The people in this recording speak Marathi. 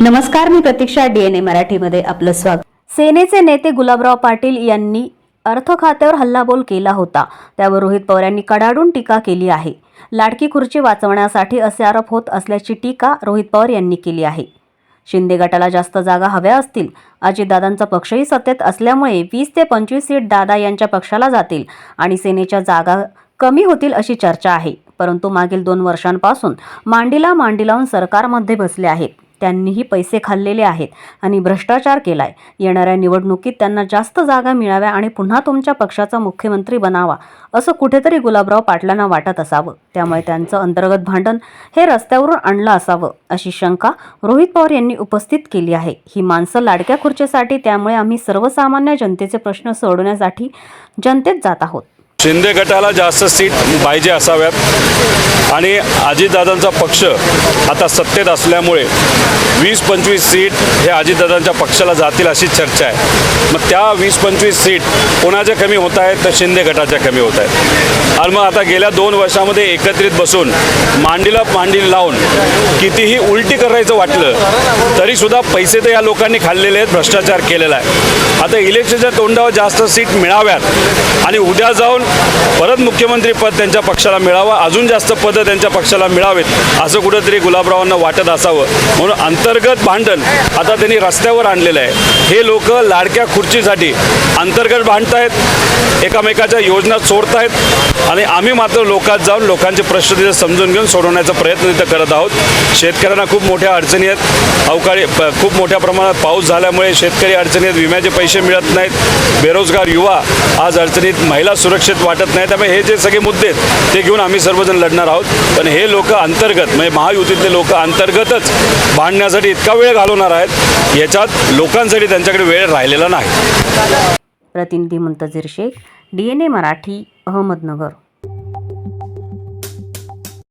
नमस्कार मी प्रतीक्षा डीएनए मराठीमध्ये आपलं स्वागत. सेनेचे नेते गुलाबराव पाटील यांनी अर्थ खात्यावर हल्लाबोल केला होता. त्यावर रोहित पवार यांनी कडाडून टीका केली आहे. लाडकी खुर्ची वाचवण्यासाठी असे आरोप होत असल्याची टीका रोहित पवार यांनी केली आहे. शिंदे गटाला जास्त जागा हव्या असतील. अजितदादांचा पक्षही सत्तेत असल्यामुळे वीस ते पंचवीस सीट दादा यांच्या पक्षाला जातील आणि सेनेच्या जागा कमी होतील अशी चर्चा आहे. परंतु मागील दोन वर्षांपासून मांडीला मांडी लावून सरकारमध्ये बसले आहेत. त्यांनीही पैसे खाल्लेले आहेत आणि भ्रष्टाचार केलाय. येणाऱ्या निवडणुकीत त्यांना जास्त जागा मिळाव्या आणि पुन्हा तुमच्या पक्षाचा मुख्यमंत्री बनावा असं कुठेतरी गुलाबराव पाटलांना वाटत असावं. त्यामुळे त्यांचं अंतर्गत भांडण हे रस्त्यावरून आणलं असावं अशी शंका रोहित पवार यांनी उपस्थित केली आहे. ही माणसं लाडक्या खुर्चीसाठी त्यामुळे आम्ही सर्वसामान्य जनतेचे प्रश्न सोडवण्यासाठी जनतेत जात आहोत. शिंदे गटाला जास्त सीट पाहिजे असाव्यात. आणि अजितदादांचा पक्ष आता सत्तेत असल्यामुळे वीस पंचवीस सीट हे अजितदादांच्या पक्षाला जातील अशी चर्चा आहे. मग त्या वीस पंचवीस सीट कोणाच्या कमी होत आहेत? तर शिंदे गटाच्या कमी होत आहेत. आणि मग आता गेल्या दोन वर्षामध्ये एकत्रित बसून मांडीला मांडी लावून कितीही उलटी करायचं वाटलं तरीसुद्धा पैसे तर या लोकांनी खाल्लेले आहेत भ्रष्टाचार केलेला आहे. आता इलेक्शनच्या तोंडावर जास्त सीट मिळाव्यात आणि उद्या जाऊन परत मुख्यमंत्री पद त्यांच्या पक्षाला मिळावं अजून जास्त पदं त्यांच्या पक्षाला मिळावेत असं कुठंतरी गुलाबरावांना वाटत असावं. म्हणून अंतर्गत भांडण आता त्यांनी रस्त्यावर आणलेलं आहे. हे लोक लाडक्या खुर्चीसाठी अंतर्गत भांडत आहेत एकामेकाच्या योजना चोरतायत आणि आम्ही मात्र लोकात जाऊन लोकांचे प्रश्न तिथे समजून घेऊन सोडवण्याचा प्रयत्न तिथं करत आहोत. शेतकऱ्यांना खूप मोठ्या अडचणी आहेत. अवकाळी प- खूप मोठ्या प्रमाणात पाऊस झाल्यामुळे शेतकरी अडचणीत विम्याचे पैसे मिळत नाहीत. बेरोजगार युवा आज अडचणीत महिला सुरक्षित वाटत नाही. त्यामुळे हे जे सगळे मुद्दे आहेत ते घेऊन आम्ही सर्वजण लढणार आहोत. पण हे लोक अंतर्गत म्हणजे महायुतीतले लोक अंतर्गतच भांडण्यासाठी इतका वेळ घालवणार आहेत याच्यात लोकांसाठी त्यांच्याकडे वेळ राहिलेला नाही. प्रतिनिधी मुंतजीर शेख डीएनए मराठी अहमदनगर.